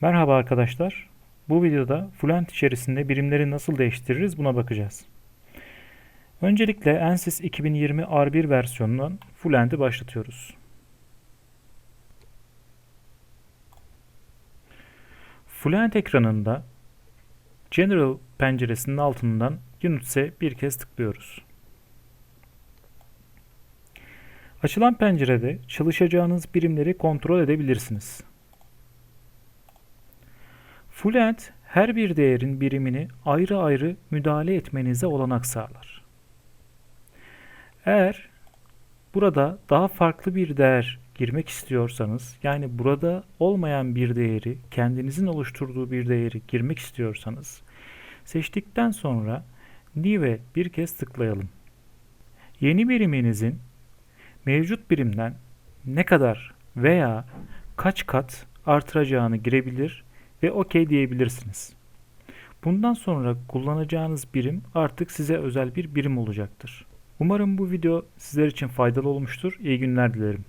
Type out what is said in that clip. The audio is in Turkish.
Merhaba arkadaşlar. Bu videoda Fluent içerisinde birimleri nasıl değiştiririz buna bakacağız. Öncelikle ANSYS 2020 R1 versiyonundan Fluent'i başlatıyoruz. Fluent ekranında General penceresinin altından Units'e bir kez tıklıyoruz. Açılan pencerede çalışacağınız birimleri kontrol edebilirsiniz. Fluent her bir değerin birimini ayrı ayrı müdahale etmenize olanak sağlar. Eğer burada daha farklı bir değer girmek istiyorsanız, yani burada olmayan bir değeri, kendinizin oluşturduğu bir değeri girmek istiyorsanız, seçtikten sonra New'e bir kez tıklayalım. Yeni biriminizin mevcut birimden ne kadar veya kaç kat artıracağını girebilir ve OK diyebilirsiniz. Bundan sonra kullanacağınız birim artık size özel bir birim olacaktır. Umarım bu video sizler için faydalı olmuştur. İyi günler dilerim.